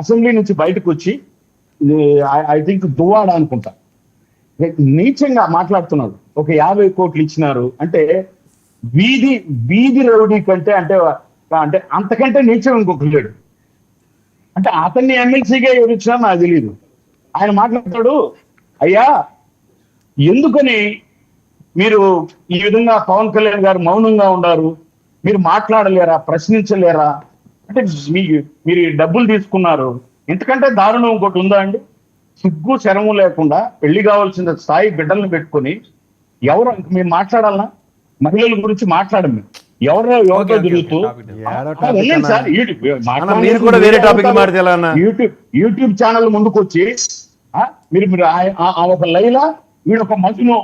Assembly నుంచి బయటకు వచ్చి ఐ థింక్ దువ్వాడ అనుకుంటా. నీచంగా మాట్లాడుతున్నాడు. ఒక యాభై కోట్లు ఇచ్చినారు. అంటే వీధి వీధి రౌడీ కంటే అంటే అంటే అంతకంటే నీచం ఇంకొక లేడు. అంటే అతన్ని ఎమ్మెల్సీగా ఎవరిచ్చినా నాకు తెలియదు ఆయన మాట్లాడతాడు అయ్యా ఎందుకని మీరు ఈ విధంగా పవన్ కళ్యాణ్ గారు మౌనంగా ఉన్నారు మీరు మాట్లాడలేరా? ప్రశ్నించలేరా? అంటే మీ మీరు ఈ డబ్బులు తీసుకున్నారు. ఇంతకంటే దారుణం ఇంకోటి ఉందా అండి? సిగ్గు శరము లేకుండా పెళ్ళి కావాల్సిన స్థాయి బిడ్డలను పెట్టుకొని ఎవరు మేము మాట్లాడాలనా? మహిళల గురించి మాట్లాడము ఎవరో ఎవరితో తిరుగుతూ. Sir YouTube? YouTube YouTube channel ముందుకు వచ్చి ఆ, మీరు మీరు ఆ- ఆ- ఆ ఒక లైలా వీడు ఒక మసును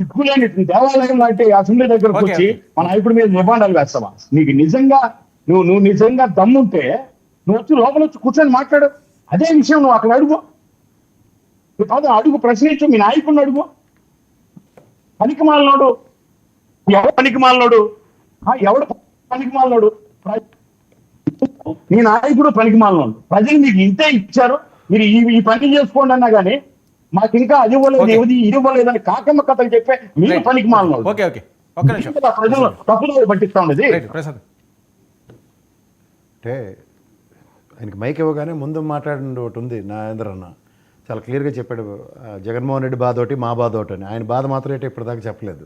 సిగ్గులేని దేవాలయం లాంటి అసెంబ్లీ దగ్గరకు వచ్చి. మన ఇప్పుడు మీద నిబంధనలు వేస్తావా? నీకు నిజంగా నువ్వు నువ్వు నిజంగా దమ్ముంటే నువ్వు వచ్చి లోపల వచ్చి కూర్చొని మాట్లాడు. అదే విషయం నువ్వు అక్కడ అడుగు. నువ్వు కాదు అడుగు ప్రశ్నించు మీ నాయకుడిని అడుగు. పనికి మాలనోడు ఎవడు పనికి మాలనోడు ఎవడు పనికి మాలనోడు నీ నాయకుడు పనికి మాలనోడు ప్రజలు మీకు ఇంతే ఇచ్చారు. మీరు ఈ ఈ పని చేసుకోండి అన్నా కానీ మాకు ఇంకా అది ఇవ్వలేదు. ఇది ఇవ్వలేదని కాకమ్మ కథలు చెప్పే మీరు. పనికి మాలనోడు ఓకే ఓకే. ప్రజలు తప్పుదో పట్టిస్తా ఉండేది ప్రసాద్. అంటే ఆయనకి మైక్ ఇవ్వగానే ముందు మాట్లాడిన ఒకటి ఉంది నాగేంద్ర అన్న. చాలా క్లియర్గా చెప్పాడు జగన్మోహన్ రెడ్డి బాధ ఒకటి మా బాధ ఒకటి అని. ఆయన బాధ మాత్రం ఏంటో ఇప్పటిదాకా చెప్పలేదు.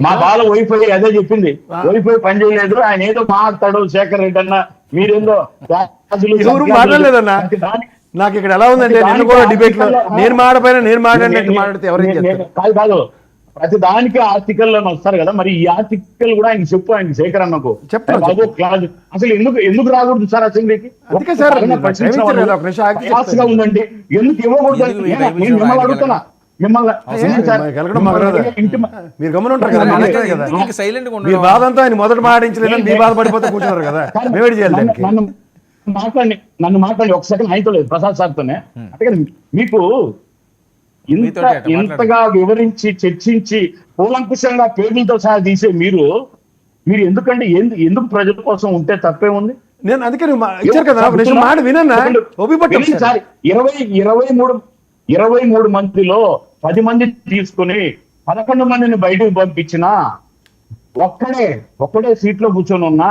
మా బాల వైఫై అదే చెప్పింది. వైఫై పని చేయలేదు. ఆయన ఏదో మాట్లాడతాడు శేఖర్ రెడ్డి అన్న. మీరేందో మాట్లాడలేదన్నా? నాకు ఇక్కడ ఎలా ఉందంటే నేను కూడా డిబేట్లో నేను మాడపోయినా నేను మాట్లాడినట్టు మాట్లాడితే ఎవరేం నే- చేస్తారు? నే- కాదు కాదు. ప్రతి దానికి ఆర్టికల్లో వస్తారు కదా మరి ఈ ఆర్టికల్ కూడా ఆయన చెప్పు ఆయన శేఖర్ అన్నకు. బాబు క్లాస్ అసలు ఎందుకు ఎందుకు రాకూడదు సార్ అసెంబ్లీకి? చెప్తాను. ఉందండి ఎందుకు ఇవ్వకూడదు నేను మిమ్మల్ని? అడుగుతున్నా. మీరు గమనం ఉంటారు కదా గా మీ బాధ అంతా ఆయన మొదట మీ కూర్చున్నారు కదా? చేయాలి నన్ను- మాట్లాడి నన్ను మాట్లాడి ఒక సెకండ్ ఆయనతో లేదు ప్రసాద్ సార్తోనే. అంటే మీకు ఇంత. ఇంతగా వివరించి చర్చించి కూలంకుషంగా పేర్లతో సహా తీసే మీరు మీరు ఎందుకంటే ఎందు- ఎందుకు ప్రజల కోసం ఉంటే తప్పే ఉంది? నేను అందుకే ఇచ్చారు కదా మాట వినన్నా? ఇరవై ఇరవై మూడు ఇరవై మూడు మందిలో పది మంది తీసుకుని పదకొండు మందిని బయటకు పంపించిన ఒక్కడే ఒక్కడే సీట్లో కూర్చొని ఉన్నా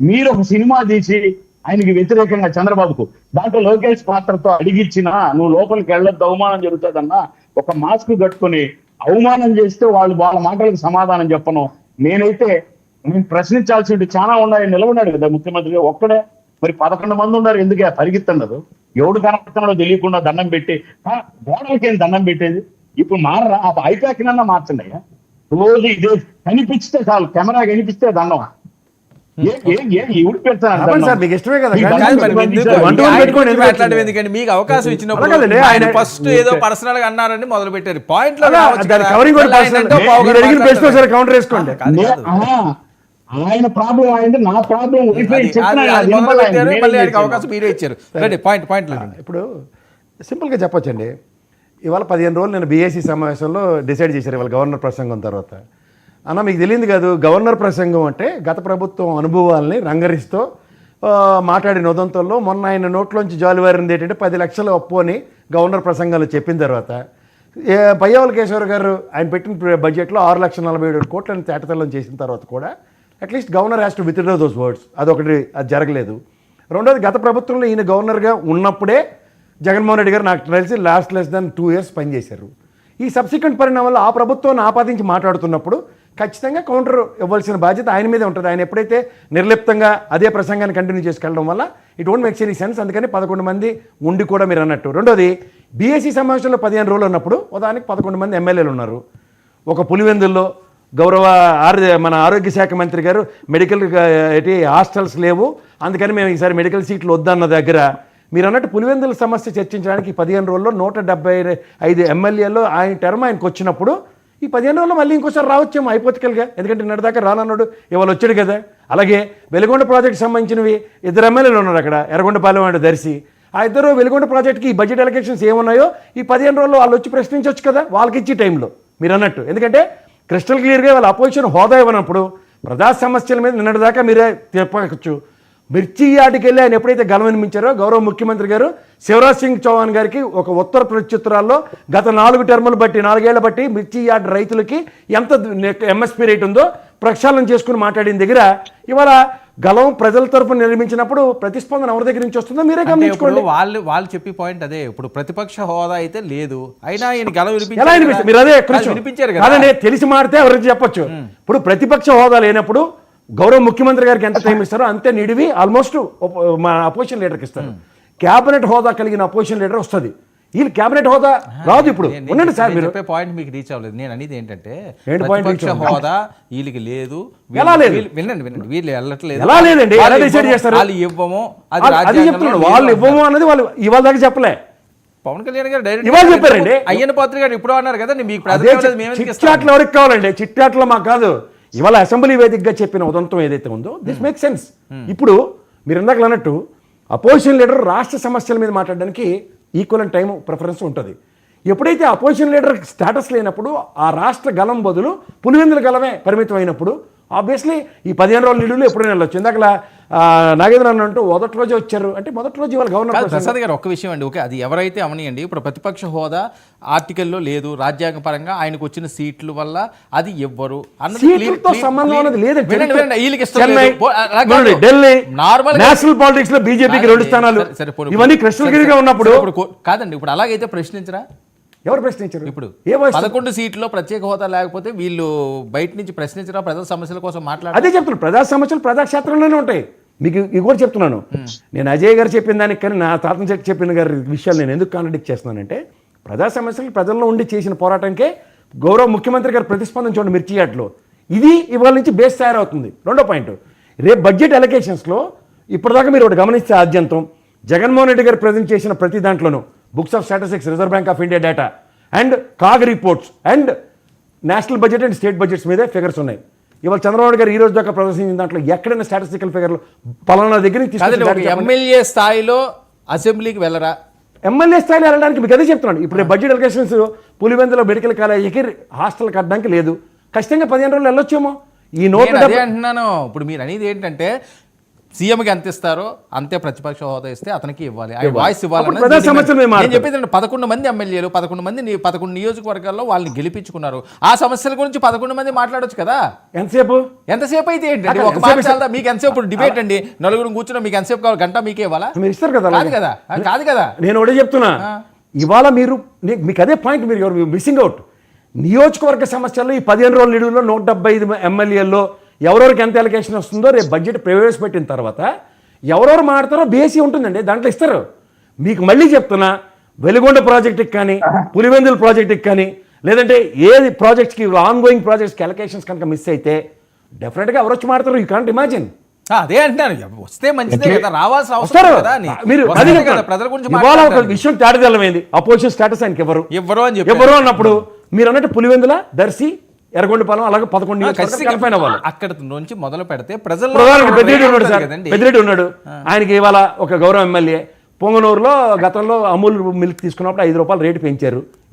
మీరు ఒక సినిమా తీసి ఆయనకి వ్యతిరేకంగా చంద్రబాబుకు. దాంట్లో లోకేష్ పాత్రతో అడిగిచ్చిన నువ్వు లోపలికి వెళ్ళొద్దు అవమానం జరుగుతుందన్నా ఒక మాస్క్ కట్టుకొని అవమానం చేస్తే వాళ్ళు వాళ్ళ మాటలకు సమాధానం చెప్పను. నేనైతే నేను ప్రశ్నించాల్సి చాలా ఉన్నాయి నిలబడ్డాడు కదా ముఖ్యమంత్రి ఒక్కడే. మరి పదకొండు మంది ఉన్నారు ఎందుకే పరిగెత్తున్నారు? ఎవడు కనపడుతున్నాడో తెలియకుండా దండం పెట్టి గోడలకి ఏం దండం పెట్టేది? ఇప్పుడు మారరా ఆ ఐపాక్ నన్నా మార్చండి రోజు ఇదే కనిపిస్తే చాలు కెమెరా కనిపిస్తే దండం మీకు ఇష్టమే కదా, ఆయన మాట్లాడడం వచ్చింది? ఎందుకండి మీకు అవకాశం ఇచ్చినప్పుడు ఆయన ఆయన- ఫస్ట్ ఏదో పర్సనల్గా అన్నారని మొదలు పెట్టారు పాయింట్ ఆయన కౌంటర్ వేసుకోండి. ఆయన ప్రాబ్లం అయింది నా ప్రాబ్లం అవకాశం మీరే ఇచ్చారు. రండి పాయింట్ పాయింట్ ఇప్పుడు సింపుల్గా చెప్పొచ్చండి. ఇవాళ పదిహేను రోజులు నేను బీఏసీ సమావేశంలో డిసైడ్ చేశారు ఇవాళ గవర్నర్ ప్రసంగం తర్వాత. అన్న మీకు తెలియదు కాదు గవర్నర్ ప్రసంగం అంటే గత ప్రభుత్వం అనుభవాల్ని రంగరిస్తూ మాట్లాడిన ఉదంతంలో మొన్న ఆయన నోట్లోంచి జాలివారింది ఏంటంటే పది లక్షల అప్పు అని గవర్నర్ ప్రసంగంలో చెప్పిన తర్వాత పయ్యవల కేశవర్ గారు ఆయన పెట్టిన బడ్జెట్లో ఆరు లక్షల నలభై ఏడు కోట్లను తేటతెల్లం చేసిన తర్వాత కూడా at least governor has to withdraw those words అదొకటి అది జరగలేదు. రెండోది గత ప్రభుత్వంలో ఈయన గవర్నర్గా ఉన్నప్పుడే జగన్మోహన్ రెడ్డి గారు నాకు తెలిసి last less than two years పనిచేశారు. ఈ సబ్సిక్వెంట్ పరిణామాల్లో ఆ ప్రభుత్వాన్ని ఆపాదించి మాట్లాడుతున్నప్పుడు ఖచ్చితంగా కౌంటర్ ఇవ్వాల్సిన బాధ్యత ఆయన మీదే ఉంటుంది. ఆయన ఎప్పుడైతే నిర్లిప్తంగా అదే ప్రసంగాన్ని కంటిన్యూ చేసుకెళ్ళడం వల్ల it won't makes any sense అందుకని పదకొండు మంది ఉండి కూడా మీరు అన్నట్టు. రెండోది బీఎస్సీ సమావేశంలో పదిహేను రోజులు ఉన్నప్పుడు ఉదాహరణకి పదకొండు మంది ఎమ్మెల్యేలు ఉన్నారు. ఒక పులివెందుల్లో గౌరవ ఆరోగ్య మన ఆరోగ్య శాఖ మంత్రి గారు మెడికల్ uh, ఏంటి హాస్టల్స్ లేవు. అందుకని మేము ఈసారి మెడికల్ సీట్లు వద్దన్న దగ్గర మీరు అన్నట్టు పులివెందుల సమస్య చర్చించడానికి పదిహేను రోజుల్లో నూట డెబ్బై ఐదు ఎమ్మెల్యేలు ఆయన టర్మ్ ఆయనకు వచ్చినప్పుడు ఈ పదిహేను రోజుల్లో మళ్ళీ ఇంకోసారి రావచ్చేమో అయిపోతుకెళ్ళగా ఎందుకంటే నిన్నటిదాకా రానన్నాడు ఇవాళ వచ్చాడు కదా. అలాగే వెలుగొండ ప్రాజెక్ట్ సంబంధించినవి ఇద్దరు ఎమ్మెల్యేలు ఉన్నారు అక్కడ ఎర్రగొండపాలెం అంటే దర్శి. ఆ ఇద్దరు వెలుగొండ ప్రాజెక్ట్కి ఈ బడ్జెట్ ఎలక్షన్స్ ఏమున్నాయో ఈ పదిహేను రోజుల్లో వాళ్ళు వచ్చి ప్రశ్నించవచ్చు కదా వాళ్ళకి ఇచ్చే టైంలో మీరు అన్నట్టు. ఎందుకంటే క్రిస్టల్ క్లియర్గా వాళ్ళ అపోజిషన్ హోదా ఇవ్వనప్పుడు ప్రజా సమస్యల మీద నిన్నటిదాకా మీరే చెప్పవచ్చు మిర్చి యార్డుకి వెళ్ళి ఆయన ఎప్పుడైతే గలవనిపించారో గౌరవ ముఖ్యమంత్రి గారు శివరాజ్ సింగ్ చౌహాన్ గారికి ఒక ఉత్తర ప్రత్యుత్తరాల్లో గత నాలుగు టర్ములు బట్టి నాలుగేళ్ళ బట్టి మిర్చి యార్డ్ రైతులకి ఎంత ఎంఎస్పీ రేట్ ఉందో ప్రక్షాళన చేసుకుని మాట్లాడిన దగ్గర ఇవాళ గలం ప్రజల తరపున నిర్మించినప్పుడు ప్రతిస్పందన ఎవరి దగ్గర నుంచి వస్తుందో మీరే గమనించుకోండి. వాళ్ళు వాళ్ళు చెప్పే పాయింట్ అదే. ఇప్పుడు ప్రతిపక్ష హోదా అయితే లేదు. అయినా ఈయన గల వినిపించారు మీరు అదే వినిపించారు కదా. తెలిసి మాడితే ఎవరికి చెప్పొచ్చు. ఇప్పుడు ప్రతిపక్ష హోదా లేనప్పుడు గౌరవ ముఖ్యమంత్రి గారికి ఎంత టైం ఇస్తారో అంతే నిడివి ఆల్మోస్ట్ మా అపోజిషన్ లీడర్కి ఇస్తారు కేబినెట్ హోదా కలిగిన అపోజిషన్ లీడర్ వస్తుంది వీళ్ళు కేబినెట్ హోదా రాదు ఇప్పుడు ఉండండి సార్ మీరు చెప్పే పాయింట్ మీకు రీచ్ అవ్వలేదు నేను అనేది ఏంటంటే ప్రతిపక్ష? హోదా వీళ్ళకి లేదు ఎలా లేదు? వినండి వినండి వీళ్ళు వెళ్ళట్లేదు ఎలా లేదండి? ఎలా ఇవ్వము, చేస్తారు? వాళ్ళు ఇవ్వము అది లేదు వాళ్ళు. ఇవ్వము అన్నది వాళ్ళు ఇవాళ దాకా చెప్పలే పవన్ కళ్యాణ్ గారు డైరెక్ట్ ఇవాళ చెప్పారండి. అయ్యన్న పాత్ర గారు ఇప్పుడు అన్నారు కదా మీకు? చిట్చాట్లు ఎవరికి కావాలండి చిట్చాట్లో మాకు కాదు ఇవాళ అసెంబ్లీ వేదికగా చెప్పిన ఉదంతం ఏదైతే ఉందో దిస్ మేక్ సెన్స్ ఇప్పుడు మీరు ఇందాక అన్నట్టు అపోజిషన్ లీడర్ రాష్ట్ర సమస్యల మీద మాట్లాడడానికి ఈక్వల్ అండ్ టైం ప్రిఫరెన్స్ ఉంటుంది. ఎప్పుడైతే అపోజిషన్ లీడర్ స్టేటస్ లేనప్పుడు ఆ రాష్ట్ర గలం బదులు పులివెందుల గలమే పరిమితం అయినప్పుడు ఆబ్వియస్లీ ఈ పదిహేను రోజుల నిడులు ఎప్పుడైనా వెళ్ళొచ్చు. ఇందాక నాగేంద్ర అన్న అంటూ మొదటి రోజు వచ్చారు. అంటే మొదటి రోజు ఇవాళ గవర్నర్ ప్రసాద్ గారు ఒక్క విషయం అండి. ఓకే అది ఎవరైతే అవనియండి ఇప్పుడు ప్రతిపక్ష హోదా ఆర్టికల్లో లేదు రాజ్యాంగ పరంగా ఆయనకు వచ్చిన సీట్ల వల్ల అది ఇవ్వరు గా- నేషనల్ పాలిటిక్స్లో బీజేపీకి రెండు స్థానాలు. ఇవన్నీ కృష్ణగిరిగా ఉన్నప్పుడు కాదండి ఇప్పుడు అలాగైతే ప్రశ్నించరా? ఎవరు ప్రశ్నించారు? ఇప్పుడు పదకొండు సీట్లో ప్రత్యేక హోదా లేకపోతే వీళ్ళు బయట నుంచి ప్రశ్నించరా? ప్రజల సమస్యల కోసం మాట్లాడారు? అదే చెప్తున్నాను ప్రజా సమస్యలు ప్రజాక్షేత్రంలోనే ఉంటాయి. మీకు ఇది కూడా చెప్తున్నాను. నేను అజయ్ గారు చెప్పిన దానికి కానీ నా తాతన్ చెట్టు చెప్పిన గారి విషయాలు నేను ఎందుకు కాంట్రడిక్ట్ చేస్తున్నానంటే ప్రజా సమస్యలు ప్రజల్లో ఉండి చేసిన పోరాటంకే గౌరవ ముఖ్యమంత్రి గారు ప్రతిస్పందన చూడండి మిర్చి యాడ్లో. ఇది ఇవాళ నుంచి బేస్ తయారవుతుంది. రెండో పాయింట్ రేపు బడ్జెట్ అలొకేషన్స్లో ఇప్పటిదాకా మీరు ఒకటి గమనిస్తే ఆద్యంతం. జగన్మోహన్ రెడ్డి గారు ప్రజెంట్ చేసిన ప్రతి దాంట్లోనూ books of statistics Reserve Bank of India data and CAG reports and national budget and state budgets మీదే ఫిగర్స్ ఉన్నాయి. ఇవాళ చంద్రబాబు గారు ఈ రోజు దాకా ప్రదర్శించిన దాంట్లో ఎక్కడైనా స్టాటిస్టికల్ ఫిగర్లు పలానా దగ్గర. ఎమ్మెల్యే స్థాయిలో అసెంబ్లీకి వెళ్ళరా? ఎమ్మెల్యే స్థాయిలో వెళ్ళడానికి మీకు అదే చెప్తున్నాను. ఇప్పుడు బడ్జెట్ అలొకేషన్స్ పులివెందులో మెడికల్ కాలేజీకి హాస్టల్ కట్టడానికి లేదు. ఖచ్చితంగా పదిహేను రోజులు వెళ్ళొచ్చేమో. ఈ నూట అదే అంటున్నాను. ఇప్పుడు మీరు అనేది ఏంటంటే సీఎంకి ఎంత ఇస్తారో అంతే ప్రతిపక్ష హోదా ఇస్తే అతనికి ఇవ్వాలి. ఆ వాయిస్ ఇవ్వాలి నేను. చెప్పేది. పదకొండు మంది ఎమ్మెల్యేలు పదకొండు మంది పదకొండు నియోజకవర్గాల్లో వాళ్ళని గెలిపించుకున్నారు. ఆ సమస్యల గురించి పదకొండు మంది మాట్లాడొచ్చు కదా? ఎంతసేపు? ఎంతసేపు అయితే ఏంటండి? ఒక మాట? మీకు ఎంతసేపు డిబేట్ అండి? నలుగురు కూర్చున్నా మీకు ఎంతసేపు కావాలి? గంట మీకే ఇవ్వాలా? మీరు ఇస్తారు కదా కాదు. కదా? కాదు కదా? నేను ఒకటే చెప్తున్నా. ఇవాళ మీరు మీకు అదే పాయింట్ మీరు మిస్సింగ్ అవుట్ నియోజకవర్గ సమస్యల్లో ఈ పదిహేను రోజుల నిడుదలలో నూట డెబ్బై ఐదు ఎమ్మెల్యేల్లో ఎవరెవరికి ఎంత ఎలకేషన్ వస్తుందో రేపు బడ్జెట్ ప్రవేశపెట్టిన తర్వాత ఎవరెవరు మాడతారో బేసి ఉంటుందండి దాంట్లో ఇస్తారు మీకు మళ్ళీ చెప్తున్నా వెలుగొండ ప్రాజెక్టుకి కానీ పులివెందుల ప్రాజెక్టుకి కానీ లేదంటే ఏది ప్రాజెక్ట్స్కి ఆన్ గోయింగ్ ప్రాజెక్ట్స్కి ఎలకేషన్స్ కనుక మిస్ అయితే డెఫినెట్గా ఎవరు వచ్చి మాడతారు యూ కాంట్ ఇమాజిన్ అదే అంటున్నాను వస్తే మంచిదే కదా రావాల్సిన అవసరం కదా. మీరు అది కదా. ప్రజల గురించి ఇవాళ ఒక. విషయం అపోజిషన్ స్టేటస్ ఆయనకి ఎవరు ఇవ్వరు అని చెప్పి ఎవరు అన్నప్పుడు మీరు అన్నట్టు పులివెందుల దర్శి ఎర్రగొండపాలెం అలాగే పదకొండు కన్ఫైన్ అవ్వాలి అక్కడ నుంచి మొదలు పెడితే ప్రధానికి పెద్దిరెడ్డి ఉన్నాడు సార్. పెద్దిరెడ్డి ఉన్నాడు. ఆయనకి ఇవాళ ఒక గౌరవ ఎమ్మెల్యే. పొంగనూరులో గతంలో అమూల్ మిల్క్ తీసుకున్నప్పుడు ఐదు రూపాయలు రేటు పెంచారు.